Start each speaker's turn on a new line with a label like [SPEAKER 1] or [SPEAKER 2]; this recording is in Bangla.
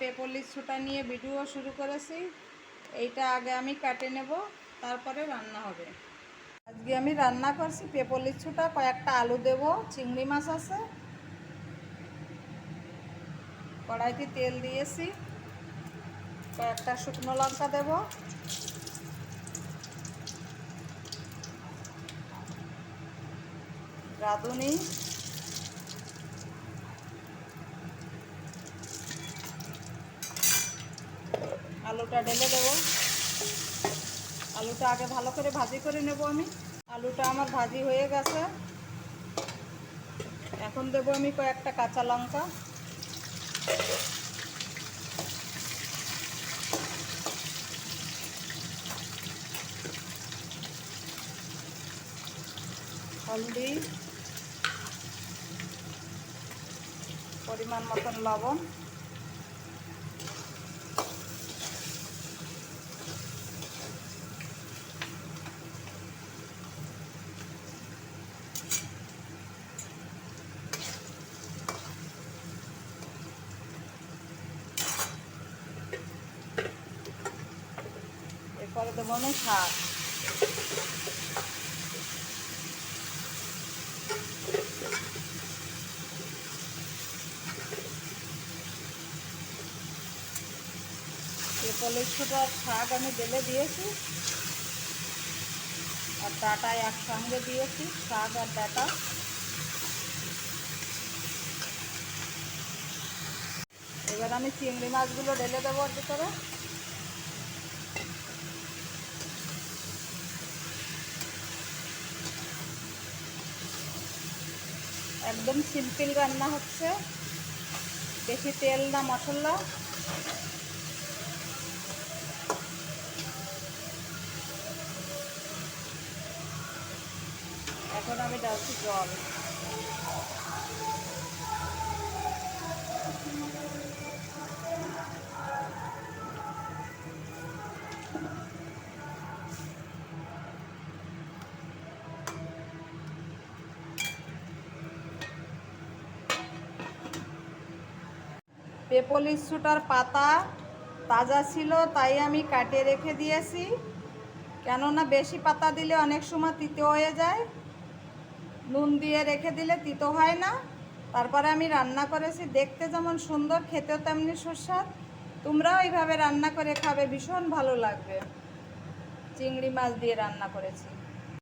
[SPEAKER 1] পেপলি ছুটা নিয়ে ভিডিও শুরু করেছি। এইটা আগে আমি কাটে নেব, তারপরে রান্না হবে। আজকে আমি রান্না করছি পেপলি ছুটা, কয়েকটা আলু দেব, চিংড়ি মাছ আছে। কড়াইতে তেল দিয়েছি। কয়েকটা শুকনো লঙ্কা দেব। রাঁধুনি। আলুটা ঢেলে দেবো। আলুটা আগে ভালো করে ভাজি করে নেব আমি। আলুটা আমার ভাজি হয়ে গেছে। এখন দেবো আমি কয়েকটা কাঁচা লঙ্কা। হলদি। পরিমাণ মতন লবণ। এরপরে দেবো আমি শাক। ছোটার শাক আমি ঢেলে দিয়েছি। আর ডাটায় একসঙ্গে দিয়েছি, শাক আর ডাটা। এবার আমি চিংড়ি মাছগুলো ঢেলে দেবো ভিতরে। একদম সিম্পল রান্না হচ্ছে। বেশি তেল না মশলা। এখন আমি ডালছি জল। পেপলিস শুটার পাতা তাজা ছিল, তাই আমি কাটে রেখে দিয়েছি। কেননা বেশি পাতা দিলে অনেক সময় তিতো হয়ে যায়। নুন দিয়ে রেখে দিলে তিতো হয় না। তারপরে আমি রান্না করেছি, দেখতে যেমন সুন্দর, খেতেও তেমনি সুস্বাদ। তোমরাও এইভাবে রান্না করে খাবে, ভীষণ ভালো লাগবে। চিংড়ি মাছ দিয়ে রান্না করেছি।